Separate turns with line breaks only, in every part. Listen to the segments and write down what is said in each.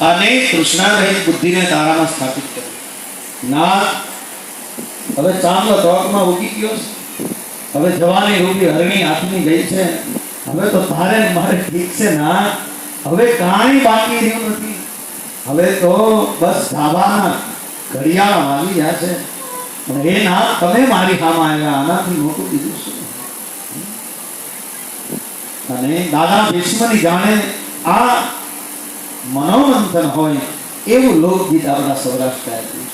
અને તૃષ્ણારહિત બુદ્ધિને તારામાં સ્થાપિત કરી ના, હવે ચાંદલો ચોકમાં ઉગી ગયો હવે જવાની રૂપી હરણી હાથની ગઈ છે. હવે તો તારે મારે ઠીક છે ના. હવે કાંઈ બાકી રહ્યું નથી. હવે તો બસ ધાબાના ઘડિયાળ આવી ગયા છે. પણ એ ના, તમે મારી સામે આવ્યા, આનાથી મોટું બીજું શું? અને દાદા ભીષ્મની જાણે આ મનોમંથન હોય, એવું લોકગીત આપણા સૌરાષ્ટ્ર આપ્યું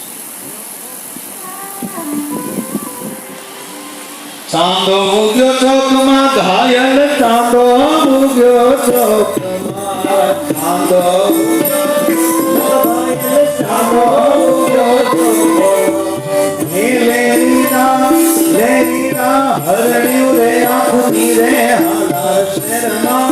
ચાંદો ઉગ્યો ચોકમાં, ઘાયલ ચાંદો ઉગ્યો ચોકમાં, ચાંદો હરણ્યું રે આંખની રે હાલા શેરમાં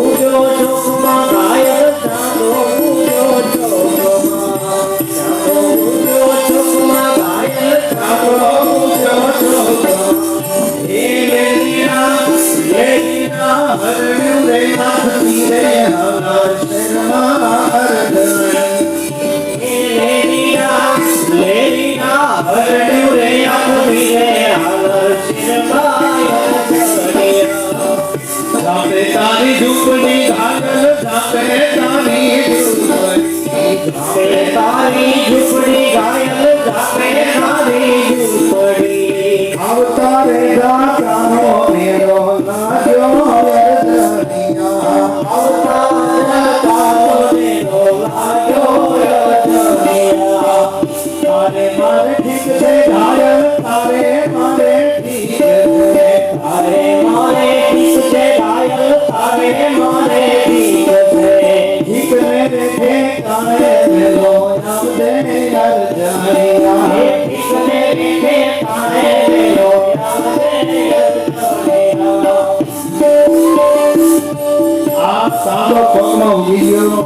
સાંભળો પગમાં ઉગી ગયો.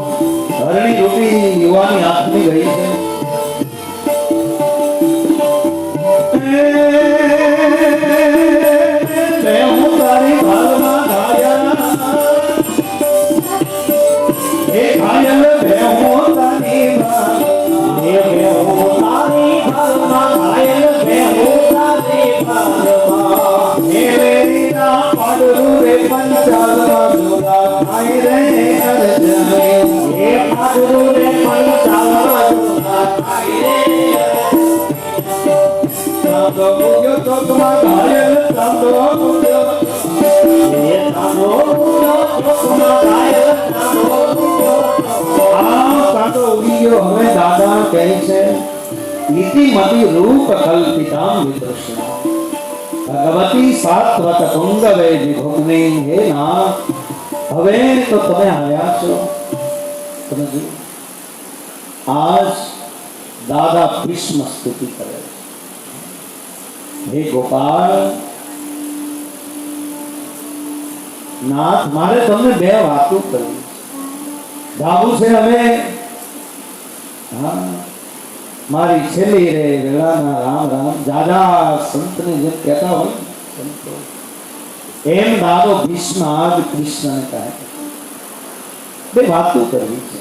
હરણી રૂપી યુવાની હાથની ગઈ છે.
ઉડી
ગયો હવે દાદા કહે છે ઇતિમતિ રૂપ કલ્પિતામ વિદૃશ્ય ભગવતી સાત્વત પુંગવે વિભુગ્ને હે ના હવે તો તમે આવ્યા છો તમે જુઓ આજ દાદા ભીષ્મ સ્તુતિ કરે છે હે ગોપાલ નાથ મારે તમને બે વાતો કરવી છે ગાવું છે હવે હા મારી છેલ્લી રે વેળાના રામ રામ જાજા સંતને જેમ કહેતા હોય ને, સંતો એમ દાદો ભીષ્મ આજ કૃષ્ણને કહે બે વાતો કરવી છે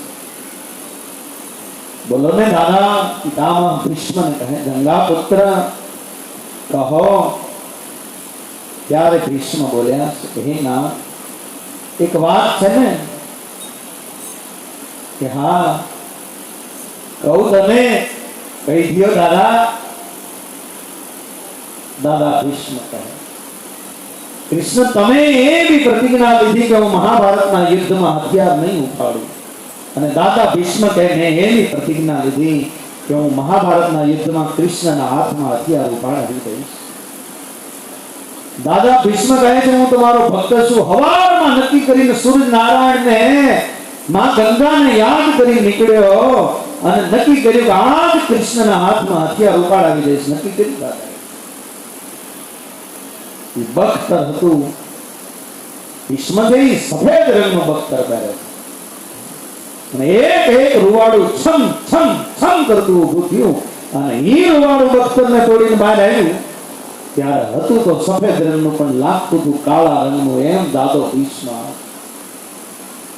બોલો ને દાદા પિતામહ ભીષ્મને કહે ગંગા પુત્ર કહો ત્યારે ભીષ્મ બોલ્યા કે હે ના એક વાત છે ને કે હા કહું તમે કહી દો દાદા. દાદા ભીષ્મ કહે. કૃષ્ણ, તમે એવી પ્રતિજ્ઞા લીધી કે હું મહાભારતના યુદ્ધમાં હથિયાર નહીં ઉઠાડું અને દાદા ભીષ્મ કહે, મેં એવી પ્રતિજ્ઞા લીધી કે હું મહાભારતના યુદ્ધમાં કૃષ્ણના હાથમાં હથિયાર ઉપાડી દઈશ. દાદા ભીષ્મ કહે છે, હું તમારો ભક્ત છું. હવારમાં નક્કી કરીને સૂર્ય નારાયણને માં ગંગાને યાદ કરી નીકળ્યો. અને નક્કી કર્યું કે આજ કૃષ્ણના હાથમાં હથિયાર ઉપાડાવી દઈશ. નક્કી કર્યું દાદા બખ્તર હતું. ભીષ્મદેવી સફેદ રંગનો બખ્તર પહેરે. અને એક એક રૂવાડું છમ છમ છમ કરતું ઊભું થયું. અને ઈ રૂવાડું બખ્તરને તોડીને બહાર આવ્યું. ત્યારે હતું તો સફેદ રંગનું, પણ લાગતું હતું કાળા રંગનું. એમ દાદો ભીષ્મ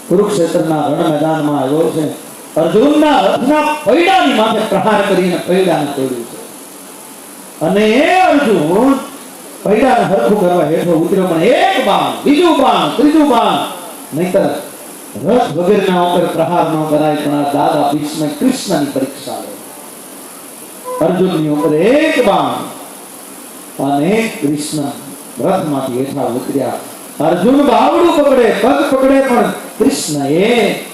કુરુક્ષેત્રના રણ મેદાનમાં આવ્યો છે. અર્જુનના રથના પૈડાની માથે પ્રહાર કરીને પૈડાને તોડ્યું છે. અને એ અર્જુન પૈડાને હરખું કરવા હેઠો ઉતર્યો, પણ એક બાણ, બીજું બાણ, ત્રીજું બાણ, નહીતર રથ વગેરેના ઉપર પ્રહાર ન કરાય, પણ આ દાદા ભીષ્મે કૃષ્ણની પરીક્ષા લે. અર્જુનની ઉપર એક બાણ અને કૃષ્ણ રથમાંથી હેઠા ઉતર્યા. અર્જુન બાવડું પકડે, પગ પકડે, પણ કૃષ્ણ એ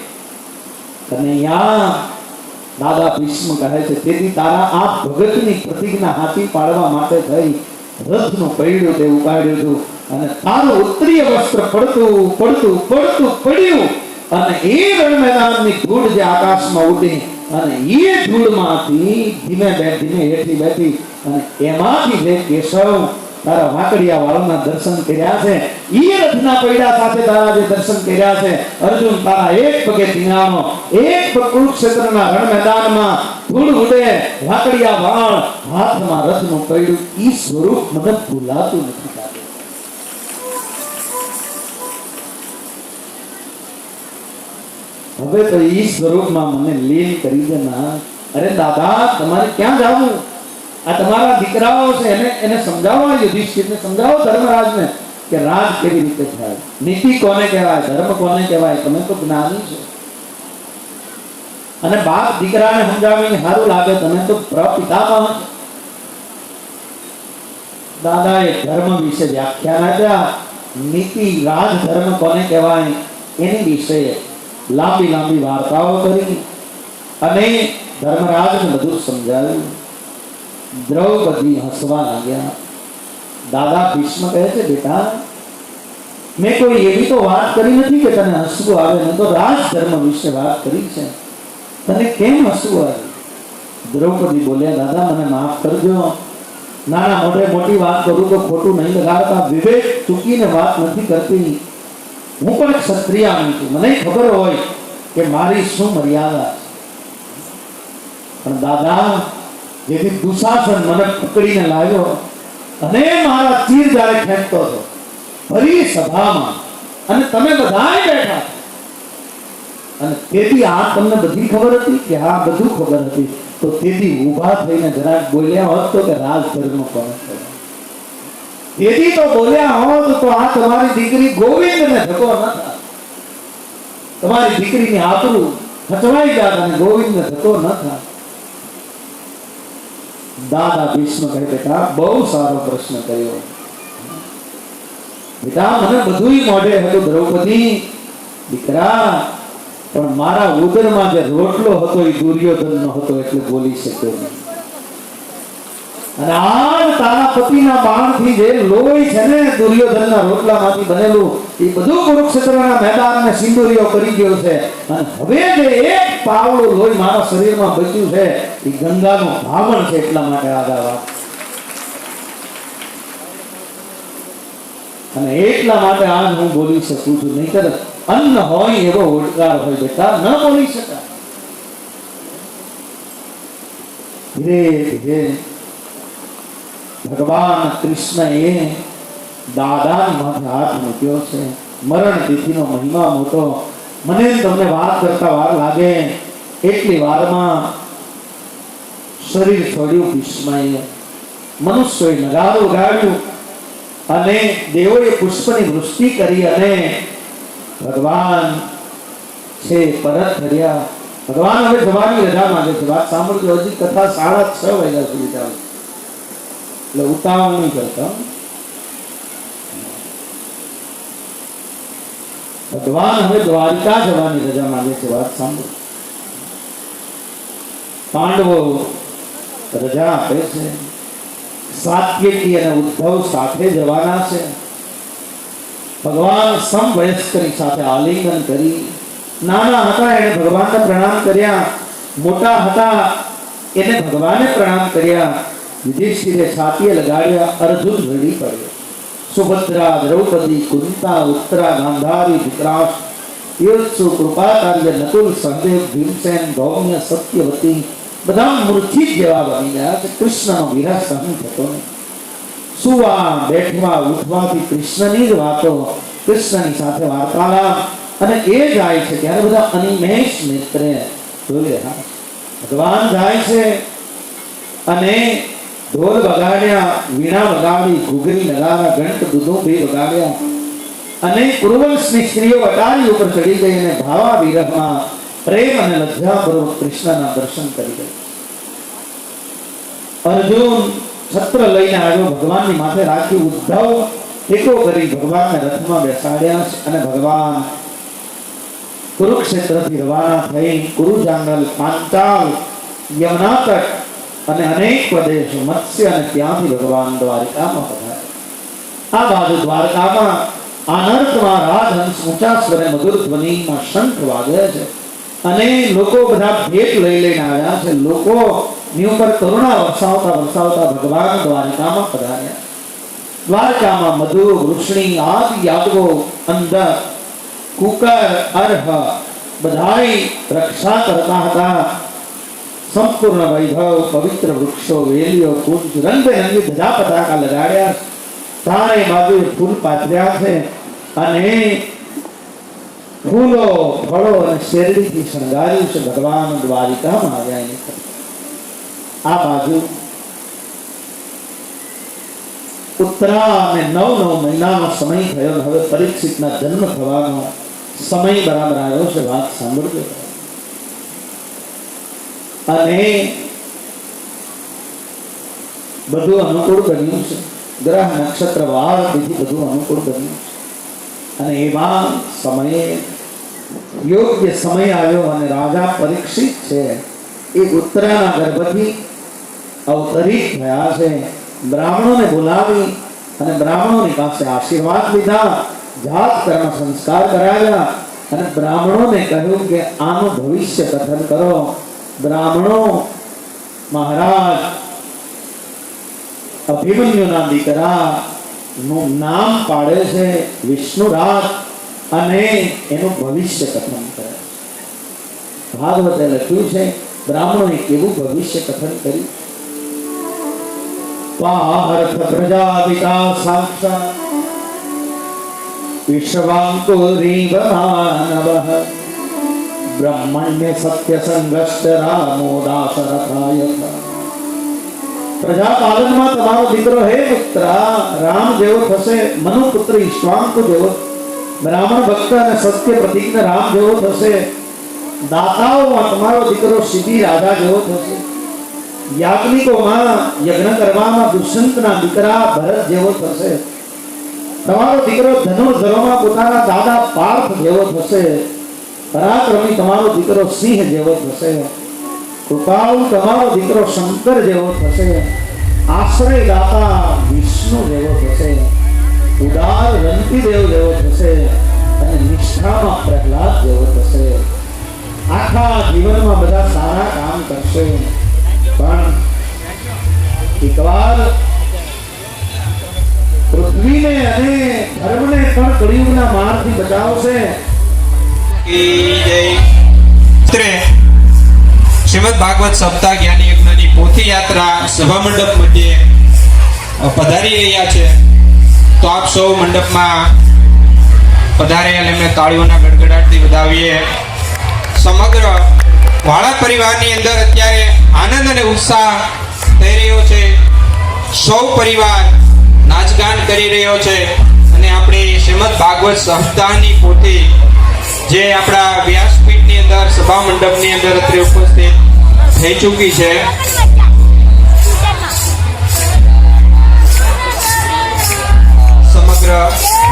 કનૈયા દાદા ભીષ્મ કહે છે, તેથી તારા આ ભગતની પ્રતિજ્ઞા હાથી પાડવા માટે થઈ રથનું પૈડું તે ઉપાડ્યું હતું અને તારું ઉત્તરીય વસ્ત્ર પડતું પડતું પડતું પડ્યું. અને એ રણ મેદાનની ધૂળ જે આકાશમાં ઉડી અને એ ધૂળમાંથી ધીમે બે ધીમે હેઠી બેઠી. અને એમાંથી જે કેશવ તારા વાંકડિયા વાળના દર્શન કર્યા છે. ઈ રથના પૈડા સાથે તારા જે દર્શન કર્યા છે. અર્જુન, તારા એક પગે ધીંગાણો એક કુરુક્ષેત્રના રણ મેદાનમાં ધૂળ ઉડે. વાંકડિયા વાળ હાથમાં રથનું પૈડું ઈ સ્વરૂપ મને ભૂલાતું નથી હવે તો ઈ સ્વરૂપમાં મને લીન કરી દે ના અરે દાદા, તમારે ક્યાં જવું? આ તમારા દીકરાઓ છે, એને એને સમજાવો યુધિષ્ઠિરને સમજાવો ધર્મરાજને કે રાજ કેવી રીતે થાય. નીતિ કોને કહેવાય, ધર્મ કોને કહેવાય, તમે તો જ્ઞાની છો. અને બાપ દીકરાને સમજાવીને સારું લાગે, તમે તો પ્રપિતામાં દાદાએ ધર્મ વિશે વ્યાખ્યાન આપ્યા નીતિ, રાજ, ધર્મ કોને કહેવાય, એની વિશે લાંબી લાંબી વાર્તાઓ કરી. અને ધર્મરાજને બધું સમજાવ્યું. દ્રૌપદી હસવા લાગ્યા, દાદા, ભીષ્મ કહે છે, બેટા, મેં કોઈ એવી તો વાત કરી નથી કે તને હસવું આવે, મેં તો રાજધર્મ વિશે વાત કરી છે. તને કેમ હસવું આવે? દ્રૌપદી બોલ્યા, દાદા, મને માફ કરજો. નાના મોઢે મોટી વાત કરું તો ખોટું નહીં લગાડતા. વિવેક ચૂકીને વાત નથી કરતી. હું પણ ક્ષત્રિયાની છું. મને ખબર હોય કે મારી શું મર્યાદા પણ દાદા જેથી દુશાસન મને પકડીને લાવ્યો અને મારા તીર જ્યારે ખેંચતો હતો, ફરી સભામાં. અને તમે બધા બેઠા અને તેથી આ તમને બધી ખબર હતી કે હા બધું ખબર હતી? તો તેથી ઊભા થઈને જરાક બોલ્યા હોત તો કે રાજધર્મ કોને કહેવાય? તેથી તો બોલ્યા હોત તો આ તમારી દીકરી ગોવિંદને ધક્કો ન થાય. તમારી દીકરીની આતરું ખચવાઈ જાત અને ગોવિંદને ધક્કો ન થાય. દાદા ભીષ્મ કહે બેટા બહુ સારો પ્રશ્ન કર્યો. બેટા મને બધું મોઢે. હતું દ્રૌપદી, દીકરા, પણ મારા ઉદરમાં જે રોટલો હતો એ દુર્યોધનનો હતો એટલે બોલી શક્યો અને આ તારા પતિના બાણથી જે લોહી છે ને દુર્યોધનના રોટલામાંથી બનેલું, એ બધું કુરુક્ષેત્રના મેદાનને સિંદુરીઓ કરી ગયો છે. અને હવે જે એક પાવડું લોહી મારા શરીરમાં બચ્યું છે, એ ગંગાનો ભાવણ છે એટલા માટે આ અને એટલા માટે આજ હું બોલી શકું છું, નહીતર અન્ન હોય એવો ઓડકાર હોય બેટા, ન બોલી શકાય. ધીરે ધીરે ભગવાન કૃષ્ણએ દાદાની માથે હાથ મૂક્યો છે. મરણ તિથિનો મહિમા મોટો મને તમને વાત કરતા વાર લાગે એટલી વારમાં શરીર છોડ્યું ભીષ્માએ. મનુષ્યોએ નગારો ઉગાડ્યું અને દેવોએ પુષ્પની વૃષ્ટિ કરી અને ભગવાન છે પરત ફર્યા. ભગવાન હવે જવાની રજા માંગે છે. વાત સાંભળજો, હજી કથા સાડા છ વાગ્યા સુધી ચાલે. એટલે ઉતાવળ નહીં કરતા. ભગવાન હવે દ્વારિકા જવાની રજા માંગે છે વાત સાંભળો પાંડવો રજા આપે છે સાત્યકી અને ઉદ્ધવ સાથે જવાના છે ભગવાન સમવયસ્કની સાથે આલિંગન કરી નાના હતા એને ભગવાનને પ્રણામ કર્યા મોટા હતા એને ભગવાને પ્રણામ કર્યા યુધિષ્ઠિરે છાતીએ લગાડ્યા અર્જુન રડી પડ્યો સુભદ્રા દ્રૌપદી કુંતા ઉત્તરા ગાંધારી ધૃતરાષ્ટ્ર તીર્થસુ કૃપાચાર્ય નકુલ સહદેવ ભીમસેન ગૌમ્ય સત્યવતી બધા મૂર્તિ જેવા બની ગયા કે કૃષ્ણનો વિરહ સહન થતો સુવા બેઠવા ઉઠવાથી કૃષ્ણની જ વાતો કૃષ્ણની સાથે વાર્તાલાપ અને એ જાય છે ત્યારે બધા અનિમેશ નેત્રે જોઈ રહ્યા ભગવાન જાય છે અને ઢોલ વગાડ્યા, વીણા વગાડી, ઘૂઘરી નગારા ઘંટ દૂધો, બે વગાડ્યા. અને પૂર્વવંશની સ્ત્રીઓ અટારી ઉપર ચડી ગઈ અને ભાવા વિરહમાં પ્રેમ અને લજ્જાપૂર્વક કૃષ્ણના દર્શન કરી ગઈ. અર્જુન છત્ર લઈને આવ્યો, ભગવાનની માથે રાખી ઉદ્ધવ ટેકો કરી ભગવાનને રથમાં બેસાડ્યા અને ભગવાન કુરુક્ષેત્રથી રવાના થઈ, કુરુજાંગલ પાંચાલ યમુના તટ અને અનેક પ્રદેશો મત્સ્ય અને ત્યાંથી ભગવાન દ્વારિકામાં પધાર્યા આ બાજુ દ્વારકામાં આનર્તમાં રાજહંસ ઊંચા સ્વરે મધુર ધ્વનિમાં શંખ વાગે છે. અને લોકો બધા ભેટ લઈ લઈને આવ્યા છે. લોકો ની ઉપર કરુણા વરસાવતા વરસાવતા ભગવાન દ્વારિકામાં પધાર્યા. દ્વારકામાં મધુ વૃક્ષણી આદિ યાદવો અંદર કુકર, અર્હ, બધાય રક્ષા કરતા હતા. સંપૂર્ણ વૈભવ પવિત્ર વૃક્ષો વેલીઓ કુંજ રંગબેરંગી ધજા પતાકા લગાડ્યા ચારે બાજુ ફૂલ પાથર્યા છે અને ફૂલો ફળો અને શેરડીથી શણગાર્યું છે ભગવાન દ્વારિકામાં આવ્યા એની પર. આ બાજુ ઉત્તરા અને નવ નવ મહિનાનો સમય થયો અને હવે પરીક્ષિતના જન્મ થવાનો સમય બરાબર આવ્યો છે વાત સાંભળજો અને બધું અનુકૂળ બન્યું છે. ગ્રહ નક્ષત્ર વાળ બીજું બધું અનુકૂળ બન્યું છે. અને એમાં સમયે યોગ્ય સમય આવ્યો અને રાજા પરીક્ષિત છે. એ ઉત્તરાના ગર્ભથી અવતરિત થયા છે. બ્રાહ્મણોને બોલાવી અને બ્રાહ્મણોની પાસે આશીર્વાદ લીધા. જાત કર્મ સંસ્કાર કરાવ્યા અને બ્રાહ્મણોને કહ્યું કે આનું ભવિષ્ય કથન કરો. બ્રાહ્મણો, મહારાજ અભિમન્યુના દીકરા નું નામ પાડે છે વિષ્ણુરાજ અને એનું ભવિષ્ય કથન કરે છે. ભાગવતે લખ્યું છે બ્રાહ્મણોએ કેવું ભવિષ્ય કથન કર્યું પાર્થ પ્રજાપિતા સાક્ષાત વિશ્વાંકુરીવ માનવઃ બ્રહ્મણ્ય સત્ય સંગસ્ત રામો દાસરથાય પ્રજાપાલનમાં તમારો દીકરો હે પુત્ર રામ જેવો થશે મનુપુત્ર ઈશ્વાંકુ જેવો બ્રાહ્મણ ભક્ત અને સત્ય પ્રતિજ્ઞ રામ જેવો થશે દાતાઓમાં તમારો દીકરો સિદ્ધિ રાજા જેવો થશે યાજ્ઞિકોમાં યજ્ઞ કરવામાં દુષ્યંતના દીકરા ભરત જેવો થશે તમારો દીકરો ધનુર્ધરોમાં પોતાના દાદા પાર્થ જેવો થશે પરાક્રમી તમારો દીકરો સિંહ જેવો થશે. કૃપાળુ તમારો દીકરો શંકર જેવો થશે. આશ્રય દાતા વિષ્ણુ જેવો થશે. ઉદાર રંતિદેવ જેવો થશે. અને નિષ્ઠામાં પ્રહલાદ જેવો થશે. આખા જીવનમાં બધા સારા કામ કરશે. પણ એકવાર પૃથ્વીને અને ધર્મને પણ કળિયુગના મારથી બચાવશે.
કી જય મિત્રે શ્રીમદ ભાગવત સપ્તાહ જ્ઞાની યજ્ઞની પોથી યાત્રા સભા મંડપ મધ્યે પધારી રહ્યા છે. તો આપ સૌ મંડપમાં પધારે એમને તાળીઓના ગડગડાટથી વધાવીએ. સમગ્ર વાળા પરિવારની અંદર અત્યારે આનંદ અને ઉત્સાહ થઈ રહ્યો છે. સૌ પરિવાર નાચગાન કરી રહ્યો છે. અને આપણી શ્રીમદ ભાગવત સપ્તાહની પોથી જે આપણા વ્યાસપીઠની અંદર, સભા મંડપની અંદર અત્રે ઉપસ્થિત થઈ ચૂકી છે. સમગ્ર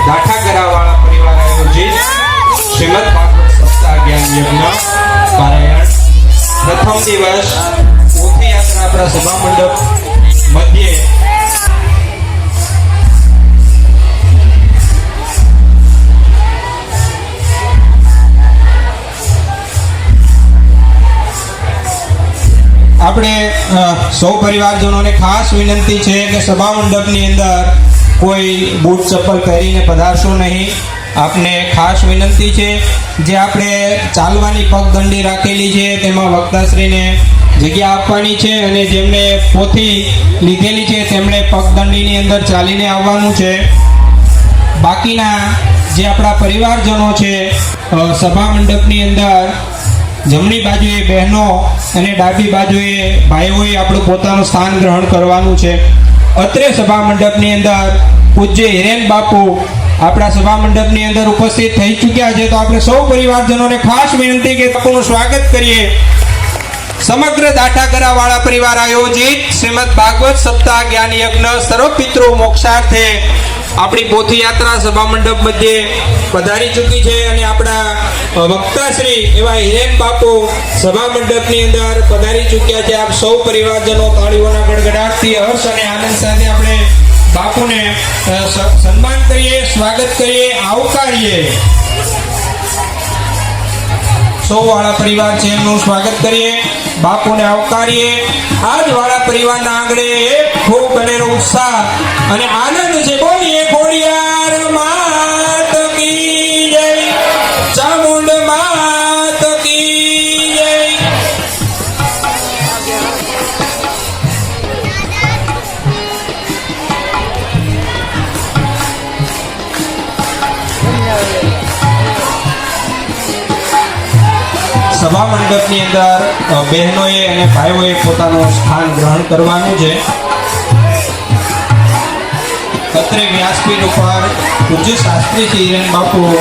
દાઠાગરા વાળા પરિવાર આયોજિત શ્રીમદ ભાગવત સપ્તાહ જ્ઞાન યજ્ઞ પારાયણ. પ્રથમ દિવસ પોથી યાત્રા આપણા સભા મંડપ મધ્યે આપણે સૌ પરિવારજનોને ખાસ વિનંતી છે કે સભા મંડપની અંદર કોઈ બૂટ ચપ્પલ પહેરીને પધારશો નહીં. આપને ખાસ વિનંતી છે જે આપણે ચાલવાની પગદંડી રાખેલી છે, તેમાં વક્તાશ્રીને જગ્યા આપવાની છે અને જેમને પોથી લીધેલી છે, તેમણે પગદંડીની અંદર ચાલીને આવવાનું છે. બાકીના જે આપણા પરિવારજનો છે સભા મંડપની અંદર જમણી બાજુએ બહેનો અને ડાબી બાજુએ ભાઈઓએ આપણું પોતાનું સ્થાન ગ્રહણ કરવાનું છે. અત્રે સભા મંડપની અંદર પૂજ્ય હિરેન બાપુ આપણા સભા મંડપની અંદર ઉપસ્થિત થઈ ચૂક્યા છે. તો આપણે સૌ પરિવારજનોને ખાસ વિનંતી કે તકોનું સ્વાગત કરીએ. સમગ્ર દાઠાગરા વાળા પરિવાર આયોજિત શ્રીમદ ભાગવત સપ્તાહ જ્ઞાન યજ્ઞ સર્વ મોક્ષાર્થે આપણી પોથી યાત્રા સભા મંડપ મધ્યે પધારી ચૂકી છે અને આપણા વક્તાશ્રી એવા હિરેન બાપુ સભા મંડપની અંદર પધારી ચૂક્યા છે. આપ સૌ પરિવારજનો, તાળીઓના ગડગડાટથી હર્ષ અને આનંદ સાથે આપણે બાપુને સન્માન કરીએ, સ્વાગત કરીએ, આવકારીએ. સૌ વાળા પરિવાર છે, એમનું સ્વાગત કરીએ, બાપુને આવકારીએ. આજ વાળા પરિવારના આંગણે એક ખૂબ અનેરો ઉત્સાહ અને આનંદ છે. બોલીએ ખોડિયાર સભા અંદર બહેનોએ અને ભાઈઓએ પોતાનું સ્થાન ગ્રહણ કરવાનું છે. અત્રે વ્યાસપીઠ ઉપર પૂજ્ય શાસ્ત્રી હિરેન બાપુ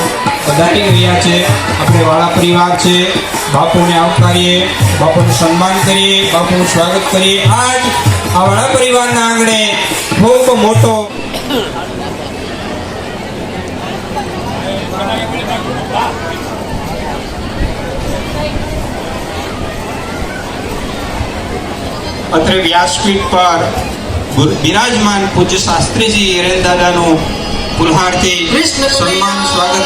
પધારી રહ્યા છે. આપણે વાળા પરિવાર છે. બાપુને આવકારીએ, બાપુનું સન્માન કરીએ, બાપુનું સ્વાગત કરીએ. આજ આ વાળા પરિવારના આંગણે ખૂબ મોટો અત્રે વ્યાસપીઠ પર બિરાજમાન પૂજ્ય શાસ્ત્રીજી હિરેન દાદાનું પુલહારથી સન્માન સ્વાગત.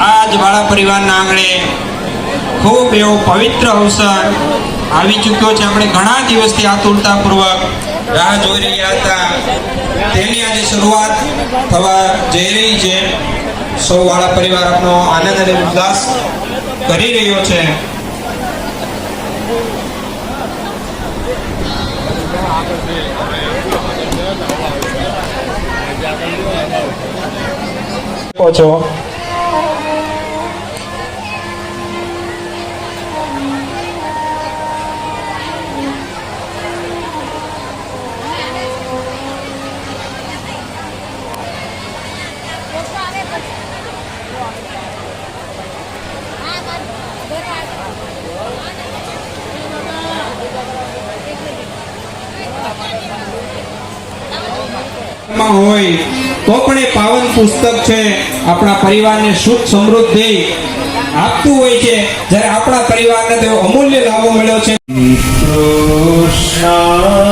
આજ વાળા પરિવારના આંગણે ખૂબ એવો પવિત્ર અવસર આવી ચૂક્યો છે. આપણે ઘણા દિવસથી આતુરતાપૂર્વક રાહ જોઈ રહ્યા હતા. તેની આજે શરૂઆત થવા જઈ રહી છે. સૌ વાળા પરિવાર આપનો આનંદ અને ઉલ્લાસ કરી રહ્યો છે. છો પુસ્તક છે, આપણા પરિવારને સુખ સમૃદ્ધિ આપતું હોય છે. જ્યારે આપણા પરિવારને તેવો અમૂલ્ય લાભો મળ્યો છે.
હરે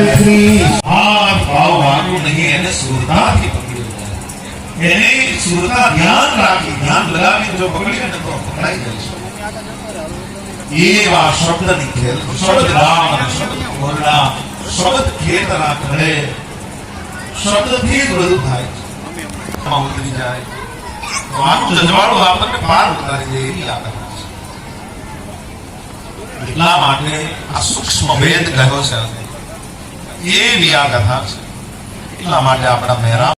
ધરત્રી આ ભાવ મારું નહીં એને સુરતાથી પકડ્યું એને સુરતા ધ્યાન રાખી ધ્યાન લગાવી જો પકડીએ ને તો પકડાઈ જઈશું એવા શબ્દની ખેલ શબ્દ રામ શબ્દ ઓરડા શબ્દ ખેતરા ઘડે શબ્દથી જ બધું થાય છે ઉતરી જાય આનું જજવાળું આપણને પાર ઉતારી જાય એવી આગળ એટલા માટે આ સૂક્ષ્મ ભેદ કહ્યો છે એવી આ છે. એટલા માટે આપણા મહેરા